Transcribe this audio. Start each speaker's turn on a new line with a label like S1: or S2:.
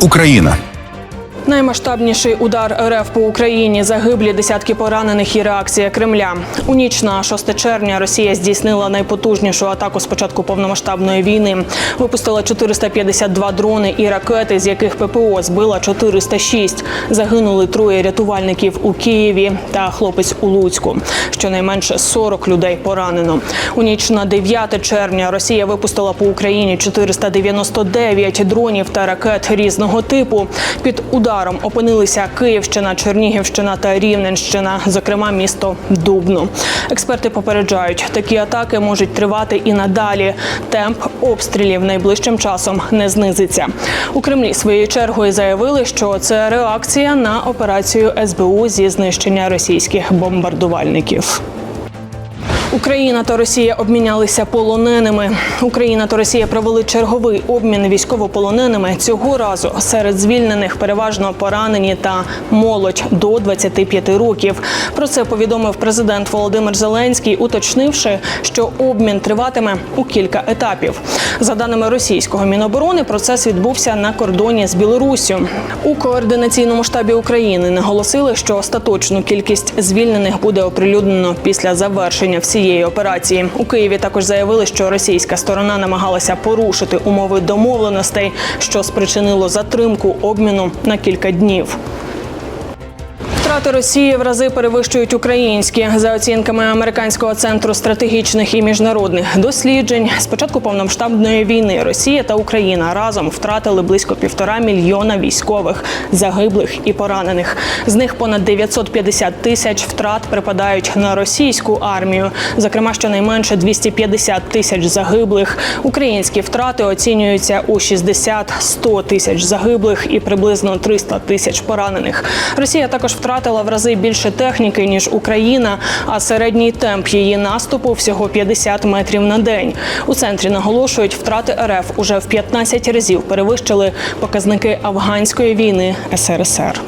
S1: Україна.
S2: Наймасштабніший удар РФ по Україні загиблі десятки поранених і реакція Кремля. У ніч на 6 червня Росія здійснила найпотужнішу атаку з початку повномасштабної війни. Випустила 452 дрони і ракети, з яких ППО збила 406. Загинули троє рятувальників у Києві та хлопець у Луцьку. Щонайменше 40 людей поранено. У ніч на 9 червня Росія випустила по Україні 499 дронів та ракет різного типу. Під ударом опинилися Київщина, Чернігівщина та Рівненщина, зокрема місто Дубно. Експерти попереджають, такі атаки можуть тривати і надалі. Темп обстрілів найближчим часом не знизиться. У Кремлі своєю чергою заявили, що це реакція на операцію СБУ зі знищення російських бомбардувальників. Україна та Росія обмінялися полоненими. Україна та Росія провели черговий обмін військовополоненими. Цього разу серед звільнених переважно поранені та молодь до 25 років. Про це повідомив президент Володимир Зеленський, уточнивши, що обмін триватиме у кілька етапів. За даними російського міноборони, процес відбувся на кордоні з Білоруссю. У координаційному штабі України наголосили, що остаточну кількість звільнених буде оприлюднено після завершення всієї операції. У Києві також заявили, що російська сторона намагалася порушити умови домовленостей, що спричинило затримку обміну на кілька днів. Втрати Росії в рази перевищують українські за оцінками американського центру стратегічних і міжнародних досліджень. З початку повномасштабної війни Росія та Україна разом втратили близько півтора мільйона військових загиблих і поранених. З них понад 950 тисяч втрат припадають на російську армію. Зокрема, щонайменше 250 тисяч загиблих. Українські втрати оцінюються у 60-100 тисяч загиблих і приблизно 300 тисяч поранених. Росія також втратила в рази більше техніки ніж Україна, а середній темп її наступу всього 50 метрів на день. У центрі наголошують, втрати РФ уже в 15 разів перевищили показники афганської війни СРСР.